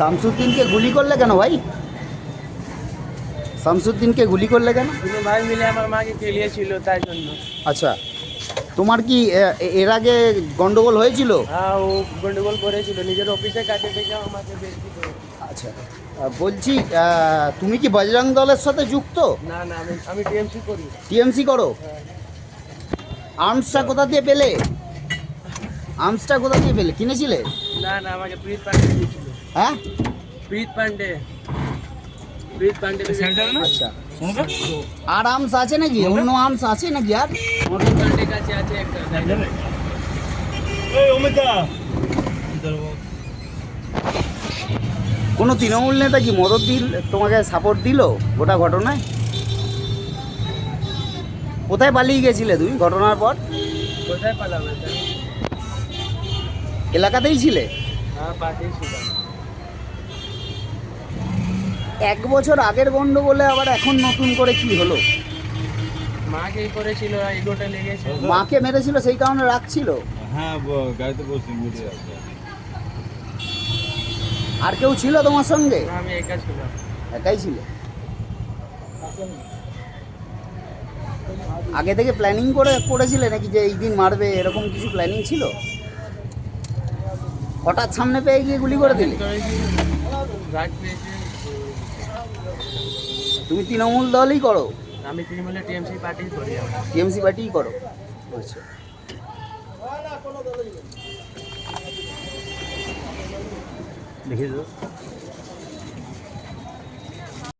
শামসুদ্দিনকে গুলি করলে কেন ভাই? শামসুদ্দিনকে গুলি করলে কেন? ভাই মিলে আমার মাকে খেলিয়েছিল তাই জন্য। আচ্ছা তোমার কি এর আগে গন্ডগোল হয়েছিল? হ্যাঁ ও গন্ডগোল করেছিল নিজের অফিসে কাজে থেকে আমাকে আচ্ছা বলছি তুমি কি বজরং দলের সাথে যুক্ত? না না আমি আমি টিএমসি করি। টিএমসি করো? আর্মসটা কোথা দিয়ে পেলে? আর্মসটা কোথা দিয়ে পেলে? কিনেছিলে? না না আমাকে প্রীত পান্ডে দিয়েছিল। হ্যাঁ? প্রীত পান্ডে। প্রীত পান্ডে আচ্ছা আর আর্মস আছে নাকি? অন্য আর্মস আছে নাকি আর? প্রীত পান্ডে কাছে আছে একটা তাই জন্য। কোনো তৃণমূল নেতা কি মদত দিল তোমাকে সাপোর্ট দিল গোটা ঘটনায়? কোথায় পালিয়ে গেছিলে তুমি ঘটনার পর? কোথায় পালাবে? এলাকাতেই ছিলে? হ্যাঁ এক বছর আগের গন্ডগোলে আবার এখন নতুন করে কি হলো? মাকেই করেছিল? এগোটা লেগেছে। মাকে মেরেছিল? সেই কারণে রাখছিল হ্যাঁ গাড়িতে বসে মিটে আর কেউ ছিল তোমার সঙ্গে? আমি একা ছিলাম। একাই ছিল? আগে থেকে প্ল্যানিং করে করেছিলে নাকি যে এই দিন মারবে এরকম কিছু প্ল্যানিং ছিল? হঠাৎ সামনে পেয়ে গিয়ে গুলি করে দিলে? তুমি তৃণমূল দলই করো। আমি তৃণমূলের টিএমসি পার্টি করি টিএমসি পার্টিই করো। আচ্ছা। দেখে